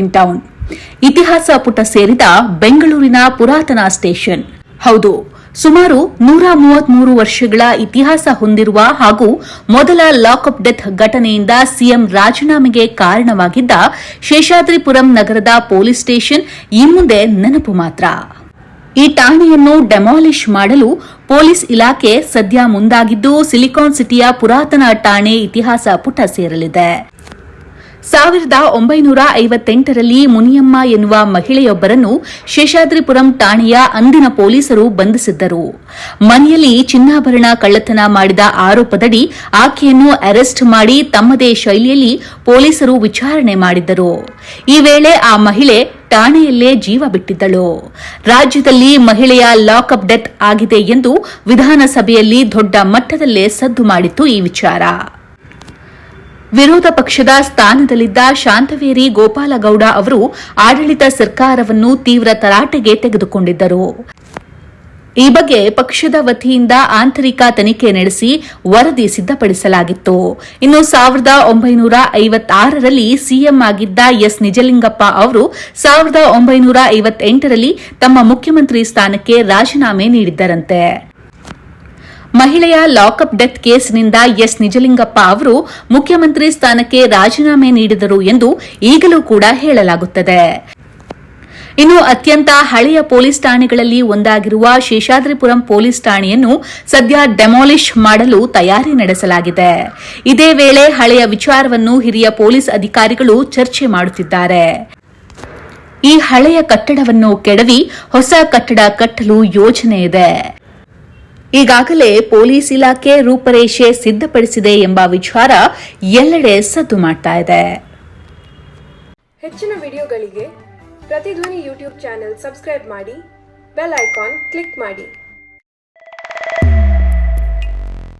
In town ಇತಿಹಾಸ ಪುಟ ಸೇರಿದ ಬೆಂಗಳೂರಿನ ಪುರಾತನ ಸ್ಟೇಷನ್ ಹೌದು, ಸುಮಾರು ನೂರ ಮೂವತ್ಮೂರು ವರ್ಷಗಳ ಇತಿಹಾಸ ಹೊಂದಿರುವ ಹಾಗೂ ಮೊದಲ ಲಾಕಪ್ ಡೆತ್ ಘಟನೆಯಿಂದ ಸಿಎಂ ರಾಜೀನಾಮೆಗೆ ಕಾರಣವಾಗಿದ್ದ ಶೇಷಾದ್ರಿಪುರಂ ನಗರದ ಪೊಲೀಸ್ ಸ್ಟೇಷನ್ ಈ ಮುಂದೆ ನೆನಪು ಮಾತ್ರ. ಈ ಠಾಣೆಯನ್ನು ಡೆಮಾಲಿಷ್ ಮಾಡಲು ಪೊಲೀಸ್ ಇಲಾಖೆ ಸದ್ಯ ಮುಂದಾಗಿದ್ದು ಸಿಲಿಕಾನ್ ಸಿಟಿಯ ಪುರಾತನ ಠಾಣೆ ಇತಿಹಾಸ ಪುಟ ಸೇರಲಿದೆ. ಸಾವಿರದ ಒಂಬೈನೂರ ಐವತ್ತೆಂಟರಲ್ಲಿ ಮುನಿಯಮ್ಮ ಎನ್ನುವ ಮಹಿಳೆಯೊಬ್ಬರನ್ನು ಶೇಷಾದ್ರಿಪುರಂ ಠಾಣೆಯ ಅಂದಿನ ಪೊಲೀಸರು ಬಂಧಿಸಿದ್ದರು. ಮನೆಯಲ್ಲಿ ಚಿನ್ನಾಭರಣ ಕಳ್ಳತನ ಮಾಡಿದ ಆರೋಪದಡಿ ಆಕೆಯನ್ನು ಅರೆಸ್ಟ್ ಮಾಡಿ ತಮ್ಮದೇ ಶೈಲಿಯಲ್ಲಿ ಪೊಲೀಸರು ವಿಚಾರಣೆ ಮಾಡಿದ್ದರು. ಈ ವೇಳೆ ಆ ಮಹಿಳೆ ಠಾಣೆಯಲ್ಲೇ ಜೀವ ಬಿಟ್ಟಿದ್ದಳು. ರಾಜ್ಯದಲ್ಲಿ ಮಹಿಳೆಯ ಲಾಕ್ಅಪ್ ಡೆತ್ ಆಗಿದೆ ಎಂದು ವಿಧಾನಸಭೆಯಲ್ಲಿ ದೊಡ್ಡ ಮಟ್ಟದಲ್ಲೇ ಸದ್ದು ಮಾಡಿತ್ತು ಈ ವಿಚಾರ. ವಿರೋಧ ಪಕ್ಷದ ಸ್ಥಾನದಲ್ಲಿದ್ದ ಶಾಂತವೇರಿ ಗೋಪಾಲಗೌಡ ಅವರು ಆಡಳಿತ ಸರ್ಕಾರವನ್ನು ತೀವ್ರ ತರಾಟೆಗೆ ತೆಗೆದುಕೊಂಡಿದ್ದರು. ಈ ಬಗ್ಗೆ ಪಕ್ಷದ ವತಿಯಿಂದ ಆಂತರಿಕ ತನಿಖೆ ನಡೆಸಿ ವರದಿ ಸಿದ್ದಪಡಿಸಲಾಗಿತ್ತು ಇನ್ನು ಸಾವಿರದ ಒಂಬೈನೂರ ಐವತ್ತಾರರಲ್ಲಿ ಸಿಎಂ ಆಗಿದ್ದ ಎಸ್ ನಿಜಲಿಂಗಪ್ಪ ಅವರು ಸಾವಿರದ ಒಂಬೈನೂರ ಐವತ್ತೆಂಟರಲ್ಲಿ ತಮ್ಮ ಮುಖ್ಯಮಂತ್ರಿ ಸ್ಥಾನಕ್ಕೆ ರಾಜೀನಾಮೆ ನೀಡಿದ್ದರಂತೆ. ಮಹಿಳೆಯ ಲಾಕಪ್ ಡೆತ್ ಕೇಸ್ನಿಂದ ಎಸ್. ನಿಜಲಿಂಗಪ್ಪ ಅವರು ಮುಖ್ಯಮಂತ್ರಿ ಸ್ಥಾನಕ್ಕೆ ರಾಜೀನಾಮೆ ನೀಡಿದರು ಎಂದು ಈಗಲೂ ಕೂಡ ಹೇಳಲಾಗುತ್ತದೆ. ಇನ್ನು ಅತ್ಯಂತ ಹಳೆಯ ಪೊಲೀಸ್ ಠಾಣೆಗಳಲ್ಲಿ ಒಂದಾಗಿರುವ ಶೇಷಾದ್ರಿಪುರಂ ಪೊಲೀಸ್ ಠಾಣೆಯನ್ನು ಸದ್ಯ ಡೆಮಾಲಿಷ್ ಮಾಡಲು ತಯಾರಿ ನಡೆಸಲಾಗಿದೆ. ಇದೇ ವೇಳೆ ಹಳೆಯ ವಿಚಾರವನ್ನು ಹಿರಿಯ ಪೊಲೀಸ್ ಅಧಿಕಾರಿಗಳು ಚರ್ಚೆ ಮಾಡುತ್ತಿದ್ದಾರೆ. ಈ ಹಳೆಯ ಕಟ್ಟಡವನ್ನು ಕೆಡವಿ ಹೊಸ ಕಟ್ಟಡ ಕಟ್ಟಲು ಯೋಜನೆ ಇದೆ. ಈಗಾಗಲೇ ಪೊಲೀಸ್ ಇಲಾಖೆ ರೂಪರೇಷೆ ಸಿದ್ಧಪಡಿಸಿದೆ ಎಂಬ ವಿಚಾರ ಎಲ್ಲೆಡೆ ಸದ್ದು ಮಾಡ್ತಾ ಇದೆ. ಹೆಚ್ಚಿನ ವಿಡಿಯೋಗಳಿಗೆ ಪ್ರತಿಧ್ವನಿ ಯೂಟ್ಯೂಬ್ ಚಾನೆಲ್ ಸಬ್ಸ್ಕ್ರೈಬ್ ಮಾಡಿ, ಬೆಲ್ ಐಕಾನ್ ಕ್ಲಿಕ್ ಮಾಡಿ.